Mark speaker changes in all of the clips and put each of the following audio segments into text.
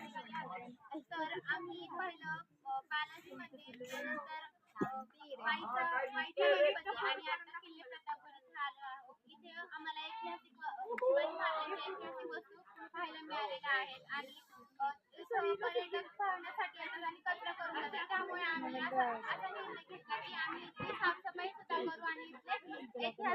Speaker 1: तर आम्ही पहिलं अ, बालाजी मंदिर त्यानंतर अ, आणि आता किल्ले प्रतापगड आलो आहोत. इथे आम्हाला ऐतिहासिक शिवाजी महाराजांच्या ऐतिहासिक वस्तू पाहायला मिळालेल्या आहेत आणि अ, पर्यटक पाहण्यासाठी येतात आणि कचरा करून त्यामुळे आम्ही असा असा निर्णय घेतला की आम्ही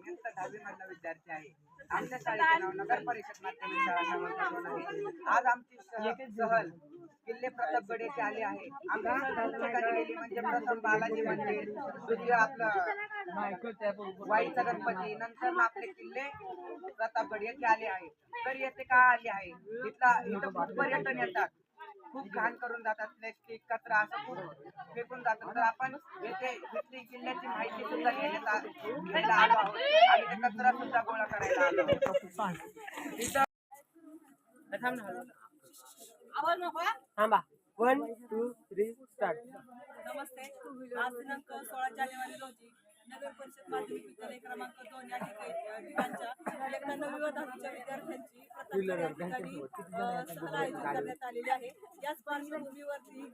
Speaker 2: विद्यार्थी आहे आमच्या शाळेचे नाव नगर परिषद माध्यमिक शाळा आहे आज आमची सह- सहल किल्ले प्रतापगड येथे आले आहे आमची म्हणजे प्रथम बालाजी मंदिर द्वितीय आपलं वाईचा गणपती नंतर मग आपले किल्ले प्रतापगड येथे आले आहे तर येथे का आले आहे इथला इथं खूप पर्यटन येतात. खूप घाण करून जातात प्लॅस्टिक कचरा असं खूप फेकून जातात. तर आपण येथे इथली किल्ल्याची माहिती सुद्धा घेण्यात घ्यायला आलो आहोत. आणि ते कचरा सुद्धा गोळा करायला आलो आहोत इथं थांब.
Speaker 3: वन टू थ्री स्टार्ट
Speaker 4: नमस्ते. आज दिनांक सोळा जानेवारी रोजी नगर परिषद माध्यमिक विद्यालय क्रमांक दोन या ठिकाणी ठिकाणच्या इयत्ता नववी व दहावीच्या विद्यार्थ्यांची आयोजित करण्यात आलेली आहे. याच पार्श्वभूमीवरती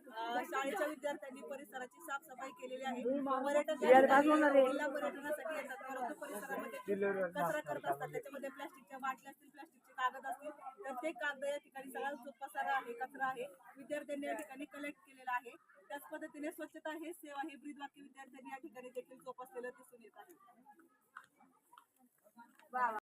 Speaker 4: शाळेच्या विद्यार्थ्यांनी परिसराची साफसफाई केलेली आहे. पर्यटन जिल्हा पर्यटनासाठी येतात. परंतु परिसरामध्ये कचरा करत असतात. त्याच्यामध्ये प्लास्टिकच्या बाटल्या असतील प्लास्टिकचे ते कागद या ठिकाणी सगळा जो पसारा आहे कचरा आहे विद्यार्थ्यांनी या ठिकाणी कलेक्ट केलेला आहे. त्याच पद्धतीने स्वच्छता हे सेवा हे ब्रीदवाक्य विद्यार्थ्यांनी या ठिकाणी देखील जोपासलेलं दिसून येत आहे.